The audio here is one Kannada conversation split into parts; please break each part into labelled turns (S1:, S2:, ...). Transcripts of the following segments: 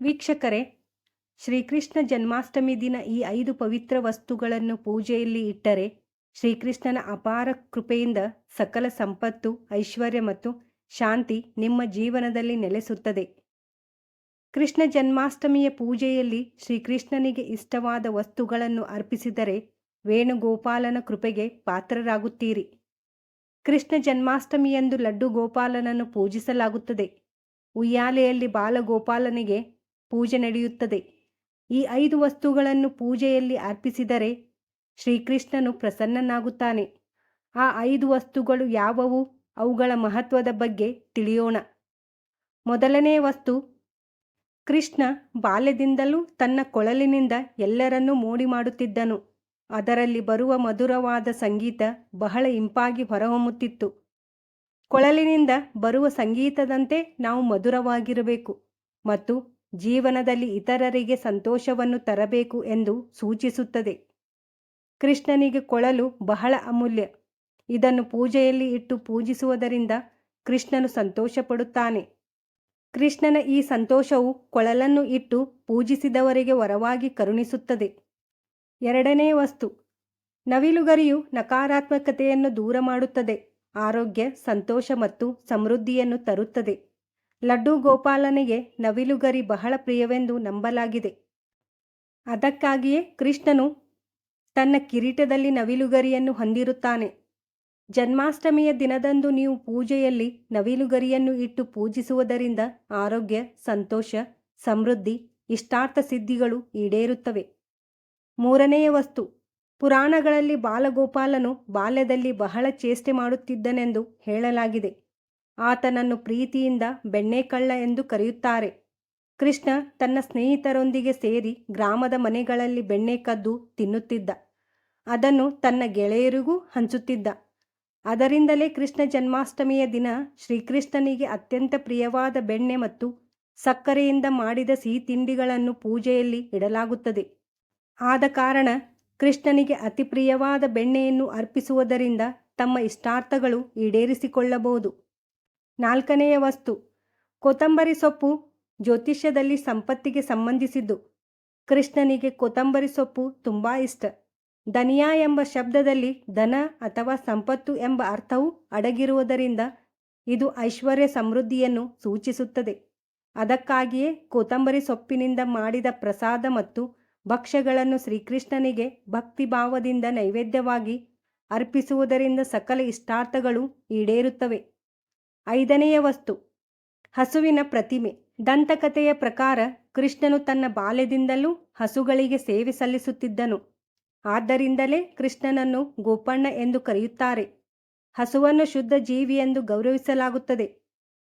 S1: ವೀಕ್ಷಕರೇ, ಶ್ರೀಕೃಷ್ಣ ಜನ್ಮಾಷ್ಟಮಿ ದಿನ ಈ ಐದು ಪವಿತ್ರ ವಸ್ತುಗಳನ್ನು ಪೂಜೆಯಲ್ಲಿ ಇಟ್ಟರೆ ಶ್ರೀಕೃಷ್ಣನ ಅಪಾರ ಕೃಪೆಯಿಂದ ಸಕಲ ಸಂಪತ್ತು, ಐಶ್ವರ್ಯ ಮತ್ತು ಶಾಂತಿ ನಿಮ್ಮ ಜೀವನದಲ್ಲಿ ನೆಲೆಸುತ್ತದೆ. ಕೃಷ್ಣ ಜನ್ಮಾಷ್ಟಮಿಯ ಪೂಜೆಯಲ್ಲಿ ಶ್ರೀಕೃಷ್ಣನಿಗೆ ಇಷ್ಟವಾದ ವಸ್ತುಗಳನ್ನು ಅರ್ಪಿಸಿದರೆ ವೇಣುಗೋಪಾಲನ ಕೃಪೆಗೆ ಪಾತ್ರರಾಗುತ್ತೀರಿ. ಕೃಷ್ಣ ಜನ್ಮಾಷ್ಟಮಿಯಂದು ಲಡ್ಡು ಗೋಪಾಲನನ್ನು ಪೂಜಿಸಲಾಗುತ್ತದೆ. ಉಯ್ಯಾಲೆಯಲ್ಲಿ ಬಾಲಗೋಪಾಲನಿಗೆ ಪೂಜೆ ನಡೆಯುತ್ತದೆ. ಈ ಐದು ವಸ್ತುಗಳನ್ನು ಪೂಜೆಯಲ್ಲಿ ಅರ್ಪಿಸಿದರೆ ಶ್ರೀಕೃಷ್ಣನು ಪ್ರಸನ್ನನಾಗುತ್ತಾನೆ. ಆ ಐದು ವಸ್ತುಗಳು ಯಾವುವು? ಅವುಗಳ ಮಹತ್ವದ ಬಗ್ಗೆ ತಿಳಿಯೋಣ. ಮೊದಲನೇ ವಸ್ತು, ಕೃಷ್ಣ ಬಾಲ್ಯದಿಂದಲೂ ತನ್ನ ಕೊಳಲಿನಿಂದ ಎಲ್ಲರನ್ನೂ ಮೋಡಿ ಮಾಡುತ್ತಿದ್ದನು ಅದರಲ್ಲಿ ಬರುವ ಮಧುರವಾದ ಸಂಗೀತ ಬಹಳ ಇಂಪಾಗಿ ಹೊರಹೊಮ್ಮುತ್ತಿತ್ತು. ಕೊಳಲಿನಿಂದ ಬರುವ ಸಂಗೀತದಂತೆ ನಾವು ಮಧುರವಾಗಿರಬೇಕು ಮತ್ತು ಜೀವನದಲ್ಲಿ ಇತರರಿಗೆ ಸಂತೋಷವನ್ನು ತರಬೇಕು ಎಂದು ಸೂಚಿಸುತ್ತದೆ. ಕೃಷ್ಣನಿಗೆ ಕೊಳಲು ಬಹಳ ಅಮೂಲ್ಯ. ಇದನ್ನು ಪೂಜೆಯಲ್ಲಿ ಇಟ್ಟು ಪೂಜಿಸುವುದರಿಂದ ಕೃಷ್ಣನು ಸಂತೋಷಪಡುತ್ತಾನೆ. ಕೃಷ್ಣನ ಈ ಸಂತೋಷವು ಕೊಳಲನ್ನು ಇಟ್ಟು ಪೂಜಿಸಿದವರಿಗೆ ವರವಾಗಿ ಕರುಣಿಸುತ್ತದೆ. ಎರಡನೇ ವಸ್ತು, ನವಿಲುಗರಿಯು ನಕಾರಾತ್ಮಕತೆಯನ್ನು ದೂರ ಮಾಡುತ್ತದೆ. ಆರೋಗ್ಯ, ಸಂತೋಷ ಮತ್ತು ಸಮೃದ್ಧಿಯನ್ನು ತರುತ್ತದೆ. ಲಡ್ಡು ಗೋಪಾಲನಿಗೆ ನವಿಲುಗರಿ ಬಹಳ ಪ್ರಿಯವೆಂದು ನಂಬಲಾಗಿದೆ. ಅದಕ್ಕಾಗಿಯೇ ಕೃಷ್ಣನು ತನ್ನ ಕಿರೀಟದಲ್ಲಿ ನವಿಲುಗರಿಯನ್ನು ಹೊಂದಿರುತ್ತಾನೆ. ಜನ್ಮಾಷ್ಟಮಿಯ ದಿನದಂದು ನೀವು ಪೂಜೆಯಲ್ಲಿ ನವಿಲುಗರಿಯನ್ನು ಇಟ್ಟು ಪೂಜಿಸುವುದರಿಂದ ಆರೋಗ್ಯ, ಸಂತೋಷ, ಸಮೃದ್ಧಿ, ಇಷ್ಟಾರ್ಥ ಸಿದ್ಧಿಗಳು ಈಡೇರುತ್ತವೆ. ಮೂರನೆಯ ವಸ್ತು, ಪುರಾಣಗಳಲ್ಲಿ ಬಾಲಗೋಪಾಲನು ಬಾಲ್ಯದಲ್ಲಿ ಬಹಳ ಚೇಷ್ಟೆ ಮಾಡುತ್ತಿದ್ದನೆಂದು ಹೇಳಲಾಗಿದೆ. ಆತನನ್ನು ಪ್ರೀತಿಯಿಂದ ಬೆಣ್ಣೆಕಳ್ಳ ಎಂದು ಕರೆಯುತ್ತಾರೆ. ಕೃಷ್ಣ ತನ್ನ ಸ್ನೇಹಿತರೊಂದಿಗೆ ಸೇರಿ ಗ್ರಾಮದ ಮನೆಗಳಲ್ಲಿ ಬೆಣ್ಣೆ ಕದ್ದು ತಿನ್ನುತ್ತಿದ್ದ. ಅದನ್ನು ತನ್ನ ಗೆಳೆಯರಿಗೂ ಹಂಚುತ್ತಿದ್ದ. ಅದರಿಂದಲೇ ಕೃಷ್ಣ ಜನ್ಮಾಷ್ಟಮಿಯ ದಿನ ಶ್ರೀಕೃಷ್ಣನಿಗೆ ಅತ್ಯಂತ ಪ್ರಿಯವಾದ ಬೆಣ್ಣೆ ಮತ್ತು ಸಕ್ಕರೆಯಿಂದ ಮಾಡಿದ ಸಿಹಿ ತಿಂಡಿಗಳನ್ನು ಪೂಜೆಯಲ್ಲಿ ಇಡಲಾಗುತ್ತದೆ. ಆದ ಕಾರಣ ಕೃಷ್ಣನಿಗೆ ಅತಿ ಪ್ರಿಯವಾದ ಬೆಣ್ಣೆಯನ್ನು ಅರ್ಪಿಸುವುದರಿಂದ ತಮ್ಮ ಇಷ್ಟಾರ್ಥಗಳು ಈಡೇರಿಸಿಕೊಳ್ಳಬಹುದು. ನಾಲ್ಕನೆಯ ವಸ್ತು. ಕೊತ್ತಂಬರಿ ಸೊಪ್ಪು ಜ್ಯೋತಿಷ್ಯದಲ್ಲಿ ಸಂಪತ್ತಿಗೆ ಸಂಬಂಧಿಸಿದ್ದು. ಕೃಷ್ಣನಿಗೆ ಕೊತ್ತಂಬರಿ ಸೊಪ್ಪು ತುಂಬ ಇಷ್ಟ. ಧನಿಯಾ ಎಂಬ ಶಬ್ದದಲ್ಲಿ ಧನ ಅಥವಾ ಸಂಪತ್ತು ಎಂಬ ಅರ್ಥವು ಅಡಗಿರುವುದರಿಂದ ಇದು ಐಶ್ವರ್ಯ ಸಮೃದ್ಧಿಯನ್ನು ಸೂಚಿಸುತ್ತದೆ. ಅದಕ್ಕಾಗಿಯೇ ಕೊತ್ತಂಬರಿ ಸೊಪ್ಪಿನಿಂದ ಮಾಡಿದ ಪ್ರಸಾದ ಮತ್ತು ಭಕ್ಷ್ಯಗಳನ್ನು ಶ್ರೀಕೃಷ್ಣನಿಗೆ ಭಕ್ತಿಭಾವದಿಂದ ನೈವೇದ್ಯವಾಗಿ ಅರ್ಪಿಸುವುದರಿಂದ ಸಕಲ ಇಷ್ಟಾರ್ಥಗಳು ಈಡೇರುತ್ತವೆ. ಐದನೆಯ ವಸ್ತು. ಹಸುವಿನ ಪ್ರತಿಮೆ. ದಂತಕಥೆಯ ಪ್ರಕಾರ ಕೃಷ್ಣನು ತನ್ನ ಬಾಲ್ಯದಿಂದಲೂ ಹಸುಗಳಿಗೆ ಸೇವೆ ಸಲ್ಲಿಸುತ್ತಿದ್ದನು. ಆದ್ದರಿಂದಲೇ ಕೃಷ್ಣನನ್ನು ಗೋಪಣ್ಣ ಎಂದು ಕರೆಯುತ್ತಾರೆ. ಹಸುವನ್ನು ಶುದ್ಧ ಜೀವಿ ಎಂದು ಗೌರವಿಸಲಾಗುತ್ತದೆ.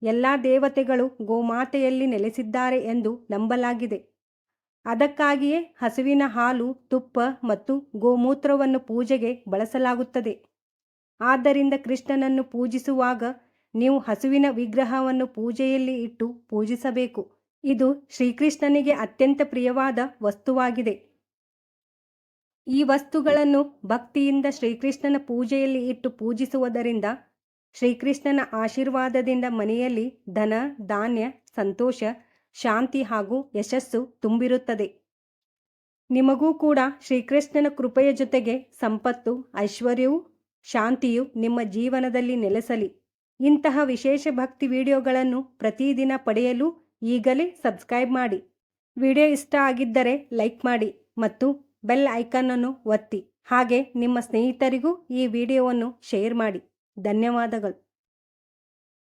S1: ಎಲ್ಲ ದೇವತೆಗಳು ಗೋಮಾತೆಯಲ್ಲಿ ನೆಲೆಸಿದ್ದಾರೆ ಎಂದು ನಂಬಲಾಗಿದೆ. ಅದಕ್ಕಾಗಿಯೇ ಹಸುವಿನ ಹಾಲು, ತುಪ್ಪ ಮತ್ತು ಗೋಮೂತ್ರವನ್ನು ಪೂಜೆಗೆ ಬಳಸಲಾಗುತ್ತದೆ. ಆದ್ದರಿಂದ ಕೃಷ್ಣನನ್ನು ಪೂಜಿಸುವಾಗ ನೀವು ಹಸುವಿನ ವಿಗ್ರಹವನ್ನು ಪೂಜೆಯಲ್ಲಿ ಇಟ್ಟು ಪೂಜಿಸಬೇಕು. ಇದು ಶ್ರೀಕೃಷ್ಣನಿಗೆ ಅತ್ಯಂತ ಪ್ರಿಯವಾದ ವಸ್ತುವಾಗಿದೆ. ಈ ವಸ್ತುಗಳನ್ನು ಭಕ್ತಿಯಿಂದ ಶ್ರೀಕೃಷ್ಣನ ಪೂಜೆಯಲ್ಲಿ ಇಟ್ಟು ಪೂಜಿಸುವುದರಿಂದ ಶ್ರೀಕೃಷ್ಣನ ಆಶೀರ್ವಾದದಿಂದ ಮನೆಯಲ್ಲಿ ಧನ, ಧಾನ್ಯ, ಸಂತೋಷ, ಶಾಂತಿ ಹಾಗೂ ಯಶಸ್ಸು ತುಂಬಿರುತ್ತದೆ. ನಿಮಗೂ ಕೂಡ ಶ್ರೀಕೃಷ್ಣನ ಕೃಪೆಯ ಜೊತೆಗೆ ಸಂಪತ್ತು, ಐಶ್ವರ್ಯವೂ, ಶಾಂತಿಯು ನಿಮ್ಮ ಜೀವನದಲ್ಲಿ ನೆಲೆಸಲಿ. ಇಂತಹ ವಿಶೇಷ ಭಕ್ತಿ ವಿಡಿಯೋಗಳನ್ನು ಪ್ರತಿದಿನ ಪಡೆಯಲು ಈಗಲೇ ಸಬ್ಸ್ಕ್ರೈಬ್ ಮಾಡಿ. ವಿಡಿಯೋ ಇಷ್ಟ ಆಗಿದ್ದರೆ ಲೈಕ್ ಮಾಡಿ ಮತ್ತು ಬೆಲ್ ಐಕನ್ನನ್ನು ಒತ್ತಿ. ಹಾಗೆ ನಿಮ್ಮ ಸ್ನೇಹಿತರಿಗೂ ಈ ವಿಡಿಯೋವನ್ನು ಶೇರ್ ಮಾಡಿ. ಧನ್ಯವಾದಗಳು.